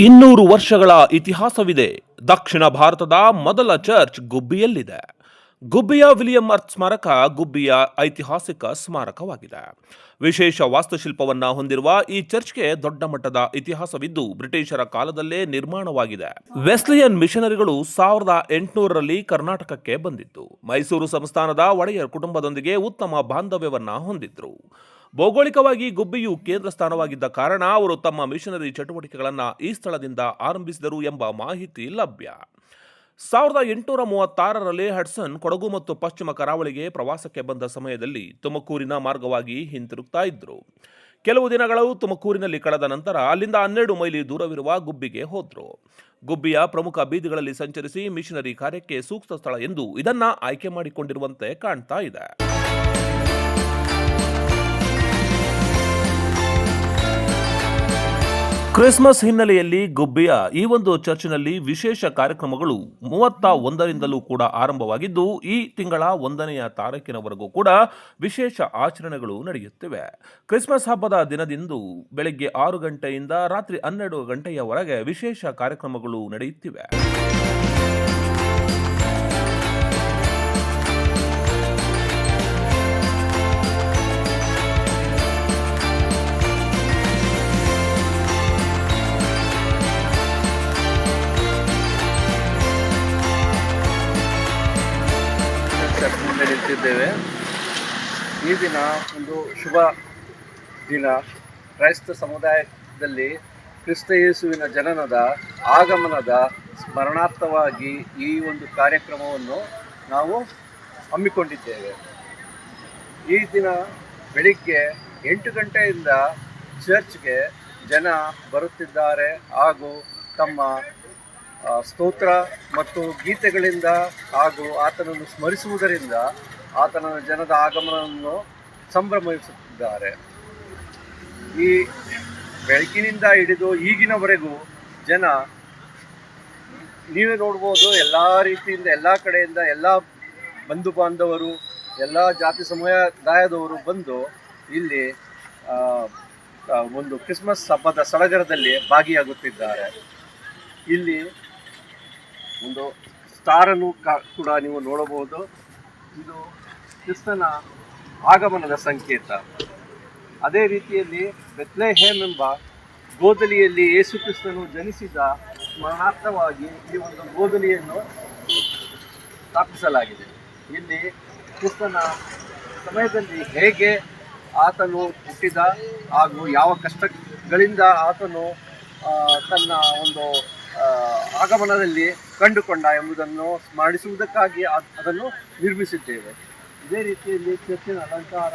ಇನ್ನೂರು ವರ್ಷಗಳ ಇತಿಹಾಸವಿದೆ. ದಕ್ಷಿಣ ಭಾರತದ ಮೊದಲ ಚರ್ಚ್ ಗುಬ್ಬಿಯಲ್ಲಿದೆ. ಗುಬ್ಬಿಯ ವಿಲಿಯಂ ಅರ್ತ್ ಸ್ಮಾರಕ ಗುಬ್ಬಿಯ ಐತಿಹಾಸಿಕ ಸ್ಮಾರಕವಾಗಿದೆ. ವಿಶೇಷ ವಾಸ್ತುಶಿಲ್ಪವನ್ನು ಹೊಂದಿರುವ ಈ ಚರ್ಚ್ಗೆ ದೊಡ್ಡ ಮಟ್ಟದ ಇತಿಹಾಸವಿದ್ದು ಬ್ರಿಟಿಷರ ಕಾಲದಲ್ಲೇ ನಿರ್ಮಾಣವಾಗಿದೆ. ವೆಸ್ಲಿಯನ್ ಮಿಷನರಿಗಳು ಸಾವಿರದ ಎಂಟುನೂರರಲ್ಲಿ ಕರ್ನಾಟಕಕ್ಕೆ ಬಂದಿತ್ತು ಮೈಸೂರು ಸಂಸ್ಥಾನದ ಒಡೆಯರ್ ಕುಟುಂಬದೊಂದಿಗೆ ಉತ್ತಮ ಬಾಂಧವ್ಯವನ್ನು ಹೊಂದಿದ್ರು. ಭೌಗೋಳಿಕವಾಗಿ ಗುಬ್ಬಿಯು ಕೇಂದ್ರ ಸ್ಥಾನವಾಗಿದ್ದ ಕಾರಣ ಅವರು ತಮ್ಮ ಮಿಷನರಿ ಚಟುವಟಿಕೆಗಳನ್ನು ಈ ಸ್ಥಳದಿಂದ ಆರಂಭಿಸಿದರು ಎಂಬ ಮಾಹಿತಿ ಲಭ್ಯ. ಸಾವಿರದ ಎಂಟುನೂರ ಮೂವತ್ತಾರರಲ್ಲಿ ಹಡ್ಸನ್ ಕೊಡಗು ಮತ್ತು ಪಶ್ಚಿಮ ಕರಾವಳಿಗೆ ಪ್ರವಾಸಕ್ಕೆ ಬಂದ ಸಮಯದಲ್ಲಿ ತುಮಕೂರಿನ ಮಾರ್ಗವಾಗಿ ಹಿಂತಿರುಗ್ತಾ ಇದ್ದರು ಕೆಲವು ದಿನಗಳು ತುಮಕೂರಿನಲ್ಲಿ ಕಳೆದ ನಂತರ ಅಲ್ಲಿಂದ ಹನ್ನೆರಡು ಮೈಲಿ ದೂರವಿರುವ ಗುಬ್ಬಿಗೆ ಹೋದ್ರು. ಗುಬ್ಬಿಯ ಪ್ರಮುಖ ಬೀದಿಗಳಲ್ಲಿ ಸಂಚರಿಸಿ ಮಿಷನರಿ ಕಾರ್ಯಕ್ಕೆ ಸೂಕ್ತ ಸ್ಥಳ ಎಂದು ಇದನ್ನ ಆಯ್ಕೆ ಮಾಡಿಕೊಂಡಿರುವಂತೆ ಕಾಣ್ತಾ ಇದೆ. ಕ್ರಿಸ್ಮಸ್ ಹಿನ್ನೆಲೆಯಲ್ಲಿ ಗುಬ್ಬಿಯ ಈ ಒಂದು ಚರ್ಚ್ನಲ್ಲಿ ವಿಶೇಷ ಕಾರ್ಯಕ್ರಮಗಳು ಮೂವತ್ತ ಒಂದರಿಂದಲೂ ಕೂಡ ಆರಂಭವಾಗಿದ್ದು, ಈ ತಿಂಗಳ ಒಂದನೆಯ ತಾರೀಕಿನವರೆಗೂ ಕೂಡ ವಿಶೇಷ ಆಚರಣೆಗಳು ನಡೆಯುತ್ತಿವೆ. ಕ್ರಿಸ್ಮಸ್ ಹಬ್ಬದ ದಿನದಿಂದು ಬೆಳಗ್ಗೆ ಆರು ಗಂಟೆಯಿಂದ ರಾತ್ರಿ ಹನ್ನೆರಡು ಗಂಟೆಯವರೆಗೆ ವಿಶೇಷ ಕಾರ್ಯಕ್ರಮಗಳು ನಡೆಯುತ್ತಿವೆ. ನಿಂತಿದ್ದೇವೆ ಈ ದಿನ ಒಂದು ಶುಭ ದಿನ. ಕ್ರೈಸ್ತ ಸಮುದಾಯದಲ್ಲಿ ಕ್ರಿಸ್ತ ಯೇಸುವಿನ ಜನನದ ಆಗಮನದ ಸ್ಮರಣಾರ್ಥವಾಗಿ ಈ ಒಂದು ಕಾರ್ಯಕ್ರಮವನ್ನು ನಾವು ಹಮ್ಮಿಕೊಂಡಿದ್ದೇವೆ. ಈ ದಿನ ಬೆಳಿಗ್ಗೆ ಎಂಟು ಗಂಟೆಯಿಂದ ಚರ್ಚ್ಗೆ ಜನ ಬರುತ್ತಿದ್ದಾರೆ ಹಾಗೂ ತಮ್ಮ ಸ್ತೋತ್ರ ಮತ್ತು ಗೀತೆಗಳಿಂದ ಹಾಗೂ ಆತನನ್ನು ಸ್ಮರಿಸುವುದರಿಂದ ಆತನ ಜನದ ಆಗಮನವನ್ನು ಸಂಭ್ರಮಿಸುತ್ತಿದ್ದಾರೆ. ಈ ಬೆಳಕಿನಿಂದ ಹಿಡಿದು ಈಗಿನವರೆಗೂ ಜನ ನೀವೇ ನೋಡ್ಬೋದು, ಎಲ್ಲ ರೀತಿಯಿಂದ, ಎಲ್ಲ ಕಡೆಯಿಂದ, ಎಲ್ಲ ಬಂಧು ಬಾಂಧವರು, ಎಲ್ಲ ಜಾತಿ ಸಮುದಾಯದವರು ಬಂದು ಇಲ್ಲಿ ಒಂದು ಕ್ರಿಸ್ಮಸ್ ಹಬ್ಬದ ಸಡಗರದಲ್ಲಿ ಭಾಗಿಯಾಗುತ್ತಿದ್ದಾರೆ. ಇಲ್ಲಿ ಒಂದು ಸ್ಟಾರನ್ನು ಕೂಡ ನೀವು ನೋಡಬಹುದು. ಇದು ಕ್ರಿಸ್ತನ ಆಗಮನದ ಸಂಕೇತ. ಅದೇ ರೀತಿಯಲ್ಲಿ ಬೆತ್ಲೆಹೇಮ್ ಎಂಬ ಗೋದಲಿಯಲ್ಲಿ ಯೇಸು ಕ್ರಿಸ್ತನು ಜನಿಸಿದ ಸ್ಮರಣಾರ್ಥವಾಗಿ ಈ ಒಂದು ಗೋದಲಿಯನ್ನು ಸ್ಥಾಪಿಸಲಾಗಿದೆ. ಇಲ್ಲಿ ಕ್ರಿಸ್ತನ ಸಮಯದಲ್ಲಿ ಹೇಗೆ ಆತನು ಹುಟ್ಟಿದ ಹಾಗೂ ಯಾವ ಕಷ್ಟಗಳಿಂದ ಆತನು ತನ್ನ ಒಂದು ಆಗಮನದಲ್ಲಿ ಕಂಡುಕೊಂಡ ಎಂಬುದನ್ನು ಸ್ಮರಿಸುವುದಕ್ಕಾಗಿ ಅದ್- ಅದನ್ನು ನಿರ್ಮಿಸಿದ್ದೇವೆ. ಇದೇ ರೀತಿಯಲ್ಲಿ ಚರ್ಚಿನ ಅಲಂಕಾರ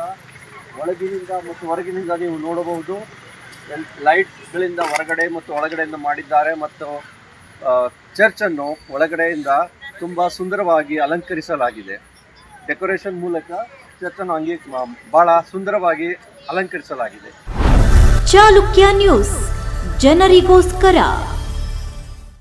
ಒಳಗಿನಿಂದ ಮತ್ತು ಹೊರಗಿನಿಂದ ನೀವು ನೋಡಬಹುದು. ಲೈಟ್ಗಳಿಂದ ಹೊರಗಡೆ ಮತ್ತು ಒಳಗಡೆಯಿಂದ ಮಾಡಿದ್ದಾರೆ ಮತ್ತು ಚರ್ಚನ್ನು ಒಳಗಡೆಯಿಂದ ತುಂಬ ಸುಂದರವಾಗಿ ಅಲಂಕರಿಸಲಾಗಿದೆ. ಡೆಕೋರೇಷನ್ ಮೂಲಕ ಚರ್ಚನ್ನು ಹಂಗೆ ಬಹಳ ಸುಂದರವಾಗಿ ಅಲಂಕರಿಸಲಾಗಿದೆ. ಚಾಲುಕ್ಯ ನ್ಯೂಸ್, ಜನರಿಗೋಸ್ಕರ.